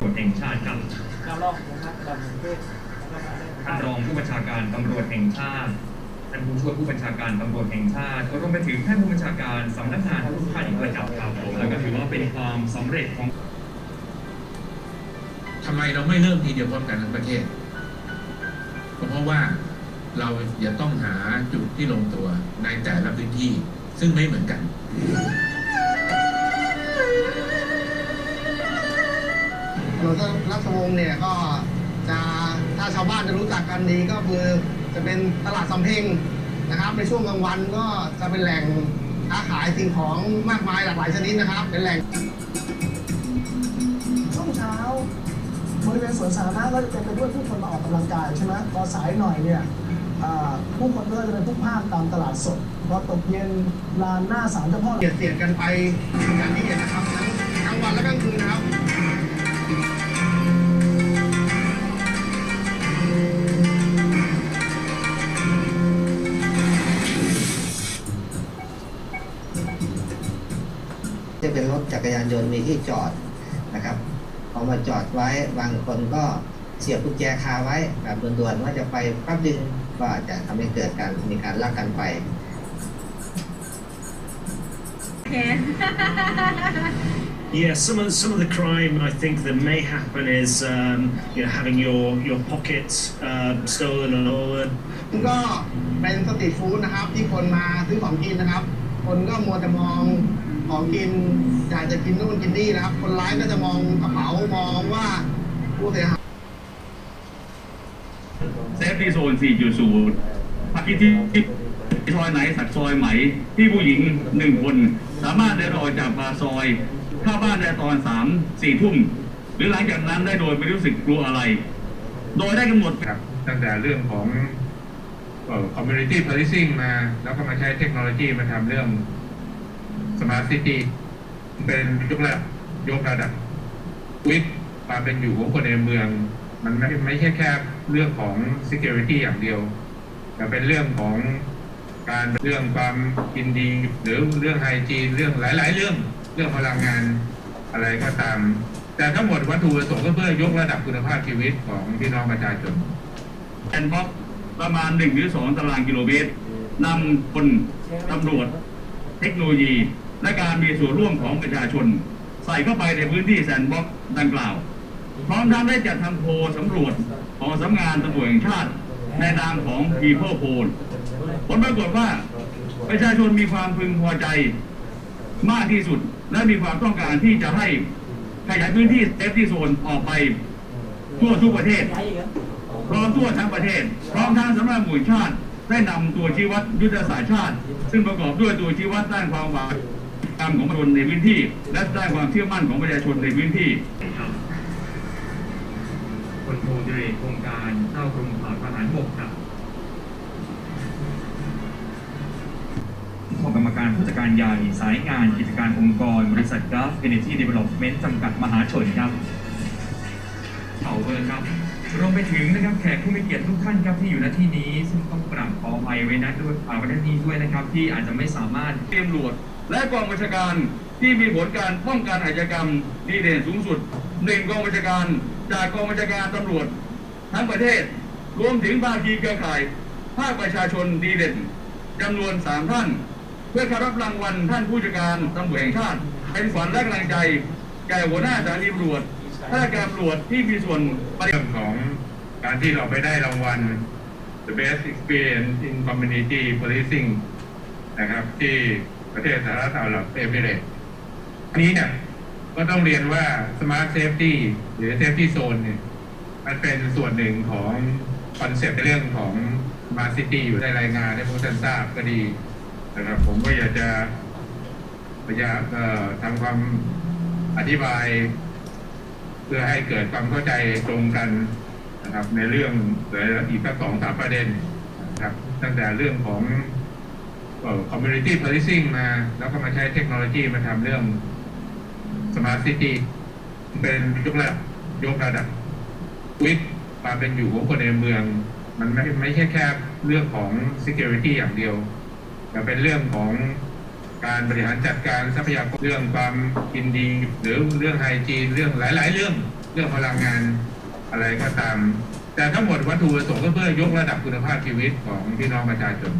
ตำรวจแห่งชาติครับการลอกนะครับระดับประเทศแล้วก็มาได้ท่านรองผู้บัญชาการตำรวจแห่งชาติท่านผู้ช่วยผู้บัญชาการตำรวจแห่งชาติรวมไปถึงท่านผู้บัญชาการสำนักงานทุกท่านอีกด้วยครับครับผมแล้วก็ถือว่าเป็นความสำเร็จของทำไมเราไม่เริ่มทีเดียวพร้อมกันทั้งประเทศก็เพราะว่าเราจะต้องหาจุดที่ลงตัวในแต่ละพื้นที่ซึ่งไม่เหมือนกัน ถนนราชวงศ์เนี่ยก็จะถ้าชาวบ้านจะรู้จักกันดีก็คือจะเป็นตลาดสำเพ็งนะครับในช่วงกลางวันก็จะเป็นแหล่งค้าขายสิ่งของมากมายหลากหลายชนิดนะครับ เป็นแหล่งช่วงเช้าบริเวณสวนสาธารณะก็จะเต็มไปด้วยผู้คนมาออกกำลังกายใช่ไหมพอสายหน่อยเนี่ยผู้คนก็จะเป็นผู้ภาคตามตลาดสดพอตกเย็นลานหน้าศาลเจ้าพ่อเบียดเสียดกันไปอย่างที่เห็นนะครับทั้งทั้งวันและกลางคืนนะครับ จะเป็นรถจักรยานยนต์มีที่จอดนะครับเอามาจอดไว้บางคนก็เสียบกุญแจคาไว้แบบด่วนๆว่าจะไปแป๊บดึงก็อาจจะทำให้เกิดการมีการลักกันไป Yeah, some of some of the crime I think that may happen is um, you know having your your pockets uh, stolen or stolen. ก็เป็นสตรีทฟู้ดนะครับที่คนมาซื้อของกินนะครับ คนก็มัวแต่มอง ของกินอยากจะกินนู่นกินนี่นะครับ คนร้ายก็จะมองกระเป๋ามองว่าผู้เสียหายเซฟตี้โซน 4.0พักที่ที่ซอยไหนสักซอยไหม ที่ผู้หญิงหนึ่งคน สามารถเดินออกจากปากซอยเข้าบ้านได้ตอนสามสี่ทุ่ม หรือหลังจากนั้นได้โดยไม่รู้สึกกลัวอะไร โดยได้กำหนดครับตั้งแต่เรื่องของเอ่อ community policing มา แล้วก็มาใช้เทคโนโลยีมาทำเรื่อง smart city เป็นยกระดับยกระดับวิทความเป็นอยู่ของคนในเมือง มันไม่ไม่ใช่แค่เรื่องของ security อย่างเดียว แต่เป็นเรื่องของการเรื่องความกินดี หรือเรื่องไฮจีนเรื่องหลาย ๆ เรื่องเรื่องพลังงานอะไรก็ตาม แต่ทั้งหมดวัตถุประสงค์ก็เพื่อยกระดับคุณภาพชีวิตของพี่น้องประชาชนแอนบ็อกประมาณ1หรือ2ตารางกิโลเมตรนำคนตำรวจ เทคโนโลยี และการมีส่วนร่วมของประชาชน ใส่เข้าไปในพื้นที่แซนบ็อกดังกล่าว พร้อมทั้งได้จัดทำโพลสำรวจของสำนักงานตำรวจแห่งชาติ ในนามของ People Poll ผลปรากฏว่าประชาชนมีความพึงพอใจมากที่สุด และมีความต้องการที่จะให้ขยายพื้นที่เซฟที่โซนออกไปทั่วทุกประเทศพร้อมทั่วทั้งประเทศ พร้อมทั้งสำนักงานหมู่ชาติได้นำตัวชี้วัดยุทธศาสตร์ชาติ ซึ่งประกอบด้วยตัวชี้วัดด้านความหวัง ตามของประชาชนในพื้นที่ และด้านความเชื่อมั่นของประชาชนในพื้นที่ครับคนโทดิเรกโครงการเจ้ากรมข่าวทหารบกครับของกรรมการผู้จัดการใหญ่สายงานกิจการองค์กร บริษัท g u f Energy Development จำกัดมหาชนครับเขาเบอร์ครับรวมไปถึงนะครับแขกผู้มีเกียรติทุกท่านครับที่อยู่ณที่นี้ ซึ่งต้องกราบขออภัยไว้นะด้วยอ่าไว้ณที่นี้ด้วยนะครับ ที่อาจจะไม่สามารถเตรียมตำรวจ และกองบัญชาการที่มีผลการป้องกันอาชญากรรมดีเด่นสูงสุดหนึ่งกองบัญชาการจากกองบัญชาการตำรวจ ทั้งประเทศ รวมถึงภาคีเครือข่าย ภาคประชาชนดีเด่นจำนวนสามท่าน เพื่อข้ารับรางวัลท่านผู้จัดการตำรวจแห่งชาติเป็นขวัญและกำลังใจแก่หัวหน้าสถานีตำรวจข้าราชการตำรวจที่มีส่วนปฏิบัติเรื่องของการที่เราไปได้รางวัล The Best Experience in Community Policing นะครับที่ ประเทศสหรัฐอาหรับเอมิเรตอันนี้เนี่ยก็ต้องเรียนว่า Smart Safety หรือ Safety Zone เนี่ยมันเป็นส่วนหนึ่งของคอนเซ็ปต์ในเรื่องของ Smart City อยู่ในรายงานให้พวกท่านทราบก็ดีนะครับผมก็อยากจะพยายามทำความอธิบาย เพื่อให้เกิดความเข้าใจตรงกันนะครับ ในเรื่องหลืออีกสักสองสามประเด็นนะครับ ตั้งแต่เรื่องของ เอ่อ community policing มา แล้วก็มาใช้เทคโนโลยีมาทำเรื่อง smart city เป็นยกระดับยกระดับวิทความเป็นอยู่ของคนในเมือง มันไม่ไม่ใช่แค่เรื่องของ security อย่างเดียว แต่เป็นเรื่องของการบริหารจัดการทรัพยากรเรื่องความกินดี หรือเรื่องไฮจีนเรื่องหลาย ๆ เรื่องเรื่องพลังงานอะไรก็ตาม แต่ทั้งหมดวัตถุประสงค์ก็เพื่อยกระดับคุณภาพชีวิตของพี่น้องประชาชน